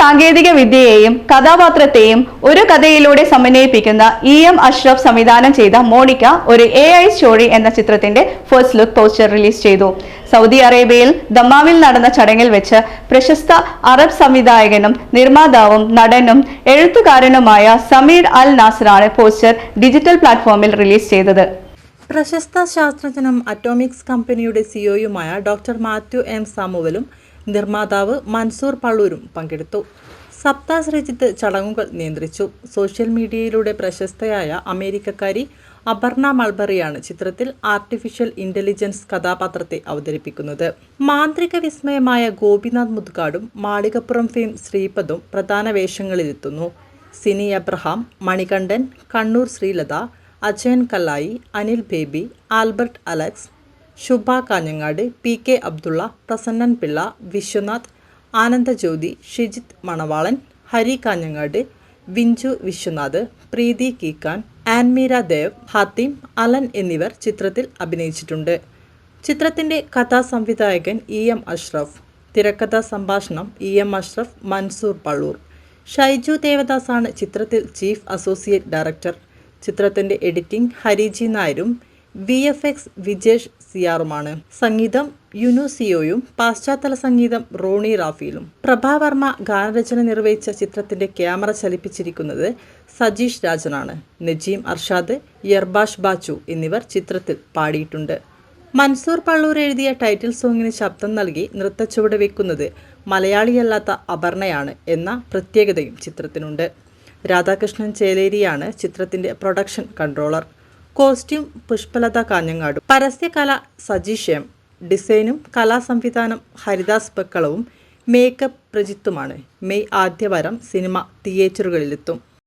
സാങ്കേതിക വിദ്യയെയും കഥാപാത്രത്തെയും ഒരു കഥയിലൂടെ സമന്വയിപ്പിക്കുന്ന ഇ എം അഷ്റഫ് സംവിധാനം ചെയ്ത മോണിക്ക ഒരു എ ഐ സ്റ്റോറി എന്ന ചിത്രത്തിന്റെ ഫസ്റ്റ് ലുക്ക് പോസ്റ്റർ റിലീസ് ചെയ്തു. സൗദി അറേബ്യയിൽ ദമാമിൽ നടന്ന ചടങ്ങിൽ വെച്ച് പ്രശസ്ത അറബ് സംവിധായകനും നിർമ്മാതാവും നടനും എഴുത്തുകാരനുമായ സമീർ അൽ നാസറാണ് പോസ്റ്റർ ഡിജിറ്റൽ പ്ലാറ്റ്ഫോമിൽ റിലീസ് ചെയ്തത്. പ്രശസ്ത ശാസ്ത്രജ്ഞനും അറ്റോമിക്സ് കമ്പനിയുടെ സിഒയുമായ ഡോക്ടർ മാത്യു എം സാമുവലും നിർമ്മാതാവ് മൻസൂർ പള്ളൂരും പങ്കെടുത്തു. സപ്താ ശ്രീജിത്ത് ചടങ്ങുകൾ നിയന്ത്രിച്ചു. സോഷ്യൽ മീഡിയയിലൂടെ പ്രശസ്തയായ അമേരിക്കക്കാരി അപർണ മൾബറിയാണ് ചിത്രത്തിൽ ആർട്ടിഫിഷ്യൽ ഇന്റലിജൻസ് കഥാപാത്രത്തെ അവതരിപ്പിക്കുന്നത്. മാന്ത്രിക വിസ്മയമായ ഗോപിനാഥ് മുദ്ഗാടും മാളികപ്പുറം ഫെയിം ശ്രീപദും പ്രധാന വേഷങ്ങളിലെത്തുന്നു. സിനി അബ്രഹാം മണികണ്ഠൻ കണ്ണൂർ ശ്രീലത അജയൻ കല്ലായി അനിൽ ബേബി ആൽബർട്ട് അലക്സ് ശുഭ കാഞ്ഞങ്ങാട് പി കെ അബ്ദുള്ള പ്രസന്നൻ പിള്ള വിശ്വനാഥ് ആനന്ദജ്യോതി ഷിജിത്ത് മണവാളൻ ഹരി കാഞ്ഞങ്ങാട് വിഞ്ചു വിശ്വനാഥ് പ്രീതി കീക്കാൻ ആൻമീര ദേവ് ഹാത്തിം അലൻ എന്നിവർ ചിത്രത്തിൽ അഭിനയിച്ചിട്ടുണ്ട്. ചിത്രത്തിന്റെ കഥാസംവിധായകൻ ഇ എം അഷ്റഫ് തിരക്കഥാ സംഭാഷണം ഇ എം അഷ്റഫ് മൻസൂർ പള്ളൂർ ഷൈജു ദേവദാസാണ് ചിത്രത്തിൽ ചീഫ് അസോസിയേറ്റ് ഡയറക്ടർ. ചിത്രത്തിന്റെ എഡിറ്റിംഗ് ഹരിജി നായരും വി എഫ് എക്സ് വിജേഷ് സിയാറുമാണ്. സംഗീതം യുനു സിയോയും പാശ്ചാത്തല സംഗീതം റോണി റാഫിയിലും. പ്രഭാവർമ്മ ഗാനരചന നിർവഹിച്ച ചിത്രത്തിന്റെ ക്യാമറ ചലിപ്പിച്ചിരിക്കുന്നത് സജീഷ് രാജനാണ്. നജീം അർഷാദ് യർബാഷ് ബാച്ചു എന്നിവർ ചിത്രത്തിൽ പാടിയിട്ടുണ്ട്. മൻസൂർ പള്ളൂർ എഴുതിയ ടൈറ്റിൽ സോങ്ങിന് ശബ്ദം നൽകി നൃത്തച്ചുവട് വെക്കുന്നത് മലയാളിയല്ലാത്ത അപർണയാണ് എന്ന പ്രത്യേകതയും ചിത്രത്തിനുണ്ട്. രാധാകൃഷ്ണൻ ചേലേരിയാണ് ചിത്രത്തിന്റെ പ്രൊഡക്ഷൻ കൺട്രോളർ. കോസ്റ്റ്യൂം പുഷ്പലത കാഞ്ഞങ്ങാടും. പരസ്യകല സജീഷ് എം ഡിസൈനും കലാസംവിധാനം ഹരിദാസ് ബക്കളവും മേക്കപ്പ് പ്രജിത്തുമാണ്. മെയ് ആദ്യവാരം സിനിമ തിയേറ്ററുകളിലെത്തും.